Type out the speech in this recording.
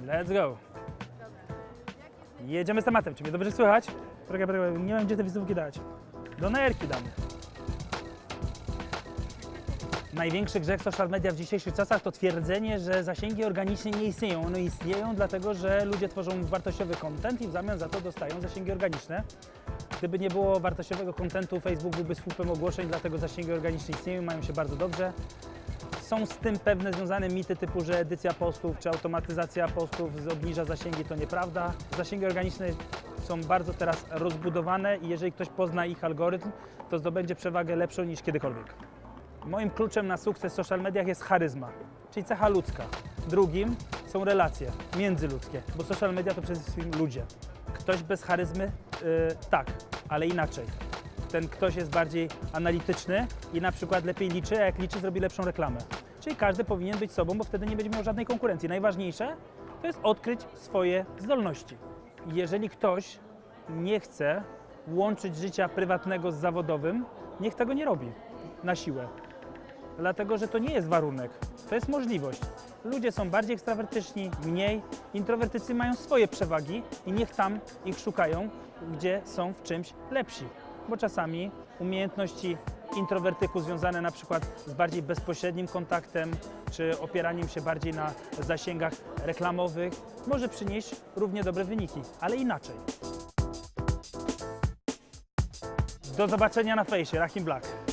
Let's go. Jedziemy z tematem. Czy mnie dobrze słychać? Poczekaj, poczekaj, nie wiem gdzie te wizytówki dać. Do nerki damy. Największy grzech social media w dzisiejszych czasach to twierdzenie, że zasięgi organiczne nie istnieją. One istnieją dlatego, że ludzie tworzą wartościowy content i w zamian za to dostają zasięgi organiczne. Gdyby nie było wartościowego kontentu, Facebook byłby słupem ogłoszeń, dlatego zasięgi organiczne istnieją, mają się bardzo dobrze. Są z tym pewne związane mity typu, że edycja postów czy automatyzacja postów obniża zasięgi, to nieprawda. Zasięgi organiczne są bardzo teraz rozbudowane i jeżeli ktoś pozna ich algorytm, to zdobędzie przewagę lepszą niż kiedykolwiek. Moim kluczem na sukces w social mediach jest charyzma, czyli cecha ludzka. Drugim są relacje międzyludzkie, bo social media to przede wszystkim ludzie. Ktoś bez charyzmy, yy, tak, ale inaczej. Ten ktoś jest bardziej analityczny i na przykład lepiej liczy, a jak liczy, zrobi lepszą reklamę. Czyli każdy powinien być sobą, bo wtedy nie będzie miał żadnej konkurencji. Najważniejsze to jest odkryć swoje zdolności. Jeżeli ktoś nie chce łączyć życia prywatnego z zawodowym, niech tego nie robi na siłę dlatego że to nie jest warunek, to jest możliwość. Ludzie są bardziej ekstrawertyczni, mniej. Introwertycy mają swoje przewagi i niech tam ich szukają, gdzie są w czymś lepsi. Bo czasami umiejętności introwertyku związane na przykład z bardziej bezpośrednim kontaktem, czy opieraniem się bardziej na zasięgach reklamowych, może przynieść równie dobre wyniki, ale inaczej. Do zobaczenia na fejsie, Rahim Black.